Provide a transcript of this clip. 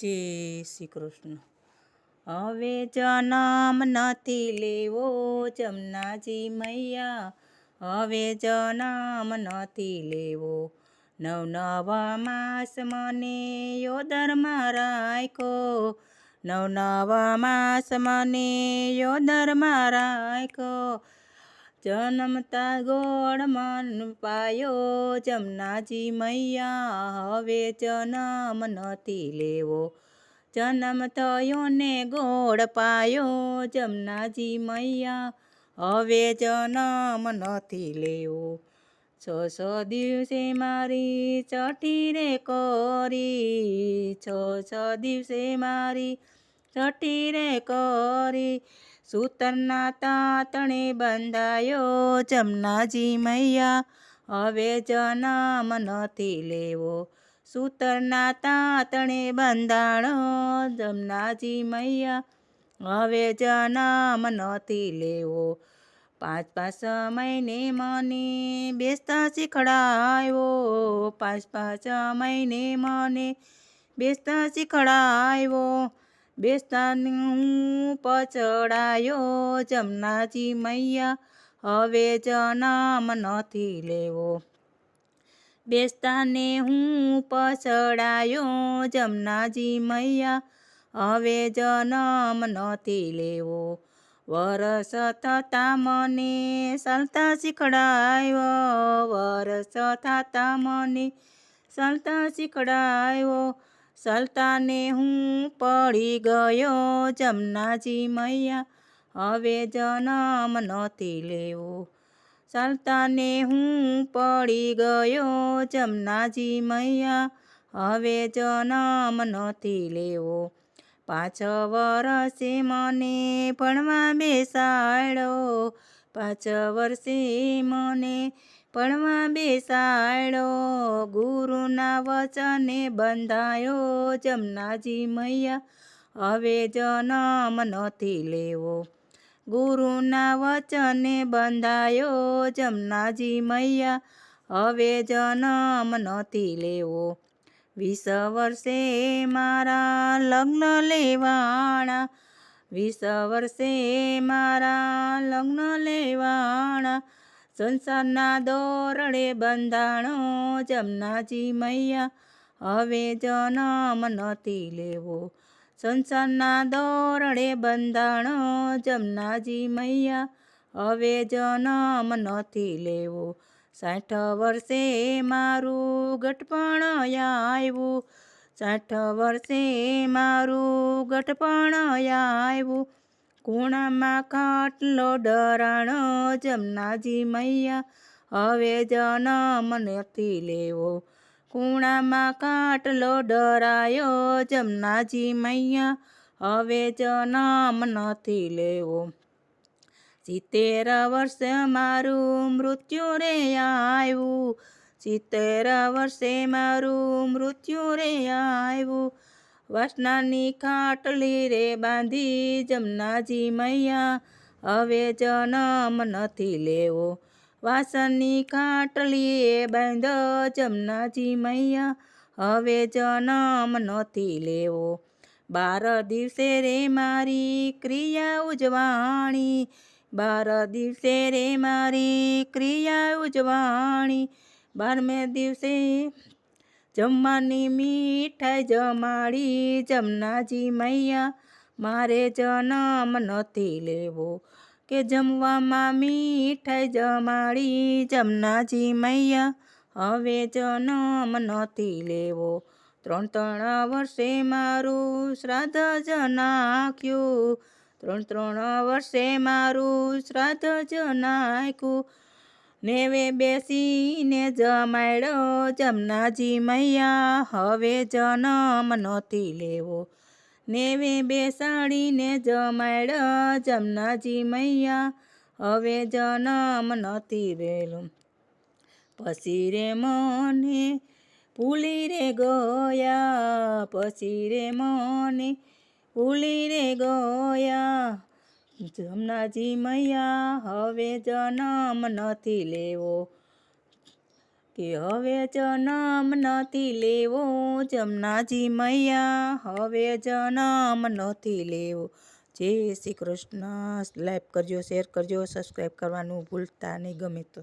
જય શ્રી કૃષ્ણ. હવે જન્મ નથી લેવો જમનાજી મૈયા. હવે જન્મ નથી લેવો. નવ નવા માસ મને યોદરમાં રાખ્યો. નવ નવા માસ મને યોદરમાં રાખ્યો. જન્મતા ગોળ મન પાયો. જમનાજી મૈયા હવે જન્મ નથી લેવો. જન્મ થયો ને ગોળ પાયો. જમનાજી મૈયા હવે જન્મ નથી લેવો. છ છ દિવસે મારી ચટી રે કરી. છ છ દિવસે મારી ચટી રે કરી. સૂતરના તાતણે બંધાયો જમનાજી મૈયા. હવે જન્મ નથી લેવો. સૂતરના તાતણે બંધાણો જમનાજી મૈયા. હવે જન્મ નથી લેવો. પાંચ પાંચ મહિને મને બેસતા શીખડાયો. પાંચ પાંચ મહિને મને બેસતા શીખડાયો. બેસતાને હું પચડાયો જમનાજી મૈયા. હવે જન્મ નથી લેવો. બેસતાને હું પછડાયો જમનાજી મૈયા. હવે જન્મ નથી લેવો. વરસ થતા મને ચાલતા શીખડાયો. વરસ થતા મને ચાલતા શીખડાયો. ચાલતાને હું પડી ગયો જમનાજી મૈયા. હવે જન્મ નથી લેવો. સલતાને હું પડી ગયો જમનાજી મૈયા. હવે જન્મ નથી લેવો. પાંચ વર્ષે મને ભણવા બેસાડો. પાંચ વર્ષે મને ભણવા બેસાડો. ગુરુના વચને બંધાયો જમનાજી મૈયા. હવે જન્મ નથી લેવો. ગુરુના વચને બંધાયો જમનાજી મૈયા. હવે જન્મ નથી લેવો. વીસ વર્ષે મારા લગ્ન લેવાણા. વીસ વર્ષે મારા લગ્ન લેવાણા. સંસારના દોરડે બંધાણો જમનાજી મૈયા. હવે જન્મ નથી લેવો. સંસારના દોરડે બંધાણો જમનાજી મૈયા. હવે જન્મ નથી લેવો. સાઠ વર્ષે મારું ગટપણ આવ્યું. સાઠ વર્ષે મારું ગટપણ આવ્યું. કુણામાં ખાટલો ડરાણો જમનાજી મૈયા, હવે જન્મ નથી લેવો. કુણામાં કાટલો ડરાયો જમનાજી મૈયા, હવે જન્મ નથી લેવો. સિત્તેર વર્ષે મારું મૃત્યુ રે આવ્યું. સિત્તેર વર્ષે મારું મૃત્યુ રે આવ્યું. વાસનાની ખાટલી રે બાંધી જમનાજી મૈયા, હવે જન્મ નથી લેવો. વાસણની એ બાંધો જમનાજી મૈયા, હવે જન્મ નથી લેવો. બાર દિવસે રે મારી ક્રિયા ઉજવાણી, બાર દિવસે રે મારી ક્રિયા ઉજવાણી, બારમે દિવસે જમવાની મીઠાઈ જમાડી, જમનાજી મૈયા, મારે જન્મ નથી લેવો. કે જમવામાં મીઠાઈ જમાડી, જમનાજી મૈયા, હવે જન્મ નથી લેવો. ત્રણ ત્રણ વર્ષે મારું શ્રાદ્ધ જ નાખ્યું ત્રણ ત્રણ વર્ષે મારું શ્રાદ્ધ જ નાખ્યું નેવે બેસીને જમાડો જમનાજી મૈયા. હવે જન્મ નથી લેવો. નેવે બેસાડીને જમાડો જમનાજી મૈયા. હવે જન્મ નથી વેલો પછી રે મને ભૂલી રે ગયા. પછી રે મને ભૂલી રે ગયા. જમનાજી મૈયા, હવે જન્મ નથી લેવો. કે હવે જન્મ નથી લેવો, જમનાજી મૈયા, હવે જન્મ નથી લેવો. જય શ્રી કૃષ્ણ. લાઈક કરજો, શેર કરજો, સબસ્ક્રાઈબ કરવાનું ભૂલતા નહીં, ગમે તો.